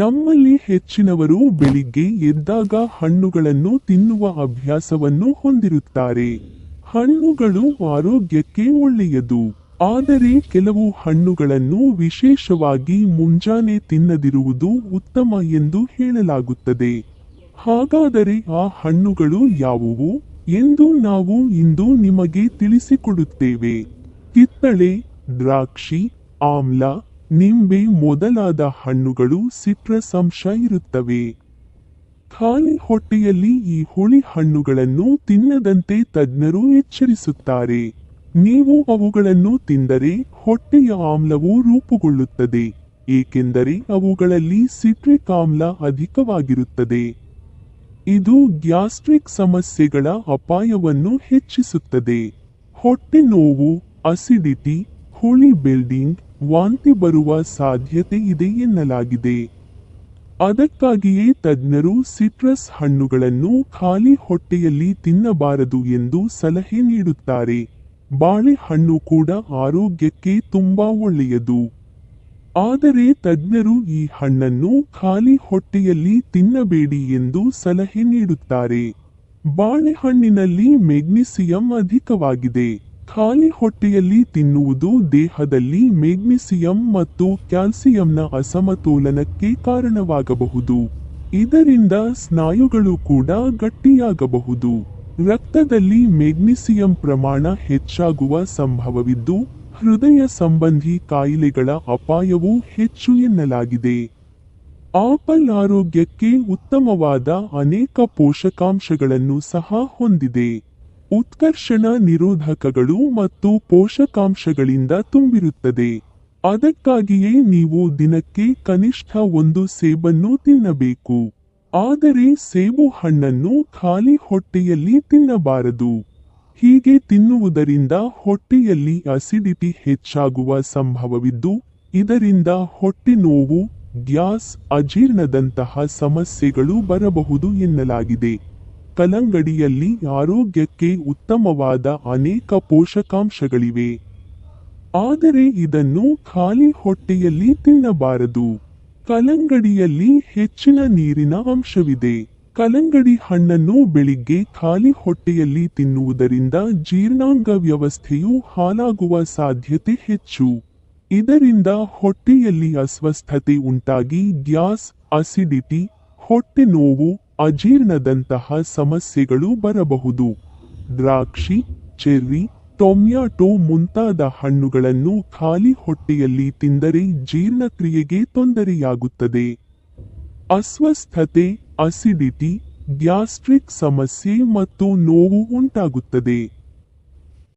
ನಮ್ಮಲ್ಲಿ ಹೆಚ್ಚಿನವರು ಬೆಳಿಗ್ಗೆ ಎದ್ದಾಗ ಹಣ್ಣುಗಳನ್ನು ತಿನ್ನುವ ಅಭ್ಯಾಸವನ್ನು ಹೊಂದಿರುತ್ತಾರೆ. ಹಣ್ಣುಗಳು ಆರೋಗ್ಯಕ್ಕೆ ಒಳ್ಳೆಯದು. ಆದರೆ ಕೆಲವು ಹಣ್ಣುಗಳನ್ನು ವಿಶೇಷವಾಗಿ ಮುಂಜಾನೆ ತಿನ್ನದಿರುವುದು ಉತ್ತಮ ಎಂದು ಹೇಳಲಾಗುತ್ತದೆ. ಹಾಗಾದರೆ ಆ ಹಣ್ಣುಗಳು ಯಾವುವು ಎಂದು ನಾವು ಇಂದು ನಿಮಗೆ ತಿಳಿಸಿಕೊಡುತ್ತೇವೆ. ಕಿತ್ತಳೆ, ದ್ರಾಕ್ಷಿ, ಆಮ್ಲ ನಿಂಬೆ ಮೊದಲಾದ ಹಣ್ಣುಗಳು ಸಿಟ್ರಸ್ ಅಂಶ ಇರುತ್ತವೆ. ಖಾಲಿ ಹೊಟ್ಟೆಯಲ್ಲಿ ಈ ಹುಳಿ ಹಣ್ಣುಗಳನ್ನು ತಿನ್ನದಂತೆ ತಜ್ಞರು ಎಚ್ಚರಿಸುತ್ತಾರೆ. ನೀವು ಅವುಗಳನ್ನು ತಿಂದರೆ ಹೊಟ್ಟೆಯ ಆಮ್ಲವು ರೂಪುಗೊಳ್ಳುತ್ತದೆ, ಏಕೆಂದರೆ ಅವುಗಳಲ್ಲಿ ಸಿಟ್ರಿಕ್ ಆಮ್ಲ ಅಧಿಕವಾಗಿರುತ್ತದೆ. ಇದು ಗ್ಯಾಸ್ಟ್ರಿಕ್ ಸಮಸ್ಯೆಗಳ ಅಪಾಯವನ್ನು ಹೆಚ್ಚಿಸುತ್ತದೆ. ಹೊಟ್ಟೆ ನೋವು, ಅಸಿಡಿಟಿ ಹುಳಿ ಬಿಲ್ಡಿಂಗ್ ವಾಂತಿ ಬರುವ ಸಾಧ್ಯತೆ ಇದೆ ಎನ್ನಲಾಗಿದೆ. ಅದಕ್ಕಾಗಿಯೇ ತಜ್ಞರು ಸಿಟ್ರಸ್ ಹಣ್ಣುಗಳನ್ನು ಖಾಲಿ ಹೊಟ್ಟೆಯಲ್ಲಿ ತಿನ್ನಬಾರದು ಎಂದು ಸಲಹೆ ನೀಡುತ್ತಾರೆ. ಬಾಳೆಹಣ್ಣು ಕೂಡ ಆರೋಗ್ಯಕ್ಕೆ ತುಂಬಾ ಒಳ್ಳೆಯದು. ಆದರೆ ತಜ್ಞರು ಈ ಹಣ್ಣನ್ನು ಖಾಲಿ ಹೊಟ್ಟೆಯಲ್ಲಿ ತಿನ್ನಬೇಡಿ ಎಂದು ಸಲಹೆ ನೀಡುತ್ತಾರೆ. ಬಾಳೆಹಣ್ಣಿನಲ್ಲಿ ಮೆಗ್ನೀಸಿಯಂ ಅಧಿಕವಾಗಿದೆ. ಖಾಲಿ ಹೊಟ್ಟೆಯಲ್ಲಿ ತಿನ್ನುವುದು ದೇಹದಲ್ಲಿ ಮೆಗ್ನೀಸಿಯಂ ಮತ್ತು ಕ್ಯಾಲ್ಸಿಯಂನ ಅಸಮತೋಲನಕ್ಕೆ ಕಾರಣವಾಗಬಹುದು. ಇದರಿಂದ ಸ್ನಾಯುಗಳು ಕೂಡ ಗಟ್ಟಿಯಾಗಬಹುದು. ರಕ್ತದಲ್ಲಿ ಮೆಗ್ನೀಸಿಯಂ ಪ್ರಮಾಣ ಹೆಚ್ಚಾಗುವ ಸಂಭವವಿದ್ದು, ಹೃದಯ ಸಂಬಂಧಿ ಕಾಯಿಲೆಗಳ ಅಪಾಯವೂ ಹೆಚ್ಚು ಎನ್ನಲಾಗಿದೆ. ಆಪಲ್ ಆರೋಗ್ಯಕ್ಕೆ ಉತ್ತಮವಾದ ಅನೇಕ ಪೋಷಕಾಂಶಗಳನ್ನು ಸಹ ಹೊಂದಿದೆ. ಉತ್ಕರ್ಷಣ ನಿರೋಧಕಗಳು ಮತ್ತು ಪೋಷಕಾಂಶಗಳಿಂದ ತುಂಬಿರುತ್ತದೆ. ಅದಕ್ಕಾಗಿಯೇ ನೀವು ದಿನಕ್ಕೆ ಕನಿಷ್ಠ ಒಂದು ಸೇಬನ್ನು ತಿನ್ನಬೇಕು. ಆದರೆ ಸೇಬು ಹಣ್ಣನ್ನು ಖಾಲಿ ಹೊಟ್ಟೆಯಲ್ಲಿ ತಿನ್ನಬಾರದು. ಹೀಗೆ ತಿನ್ನುವುದರಿಂದ ಹೊಟ್ಟೆಯಲ್ಲಿ ಅಸಿಡಿಟಿ ಹೆಚ್ಚಾಗುವ ಸಂಭವವಿದ್ದು, ಇದರಿಂದ ಹೊಟ್ಟೆ ನೋವು, ಗ್ಯಾಸ್, ಅಜೀರ್ಣದಂತಹ ಸಮಸ್ಯೆಗಳು ಬರಬಹುದು ಎನ್ನಲಾಗಿದೆ. ಕಲ್ಲಂಗಡಿಯಲ್ಲಿ ಆರೋಗ್ಯಕ್ಕೆ ಉತ್ತಮವಾದ ಅನೇಕ ಪೋಷಕಾಂಶಗಳಿವೆ. ಆದರೆ ಇದನ್ನು ಖಾಲಿ ಹೊಟ್ಟೆಯಲ್ಲಿ ತಿನ್ನಬಾರದು. ಕಲಂಗಡಿಯಲ್ಲಿ ಹೆಚ್ಚಿನ ನೀರಿನ ಅಂಶವಿದೆ. ಕಲ್ಲಂಗಡಿ ಹಣ್ಣನ್ನು ಬೆಳಿಗ್ಗೆ ಖಾಲಿ ಹೊಟ್ಟೆಯಲ್ಲಿ ತಿನ್ನುವುದರಿಂದ ಜೀರ್ಣಾಂಗ ವ್ಯವಸ್ಥೆಯು ಹಾಳಾಗುವ ಸಾಧ್ಯತೆ ಹೆಚ್ಚು. ಇದರಿಂದ ಹೊಟ್ಟೆಯಲ್ಲಿ ಅಸ್ವಸ್ಥತೆ ಉಂಟಾಗಿ ಗ್ಯಾಸ್, ಅಸಿಡಿಟಿ, ಹೊಟ್ಟೆ ನೋವು ಅಜೀರ್ಣದಂತಹ ಸಮಸ್ಯೆಗಳು ಬರಬಹುದು. ದ್ರಾಕ್ಷಿ, ಚೆರ್ರಿ ಟೊಮ್ಯಾಟೊ ಮುಂತಾದ ಹಣ್ಣುಗಳನ್ನು ಖಾಲಿ ಹೊಟ್ಟೆಯಲ್ಲಿ ತಿಂದರೆ ಜೀರ್ಣಕ್ರಿಯೆಗೆ ತೊಂದರೆಯಾಗುತ್ತದೆ. ಅಸ್ವಸ್ಥತೆ, ಅಸಿಡಿಟಿ, ಗ್ಯಾಸ್ಟ್ರಿಕ್ ಸಮಸ್ಯೆ ಮತ್ತು ನೋವು ಉಂಟಾಗುತ್ತದೆ.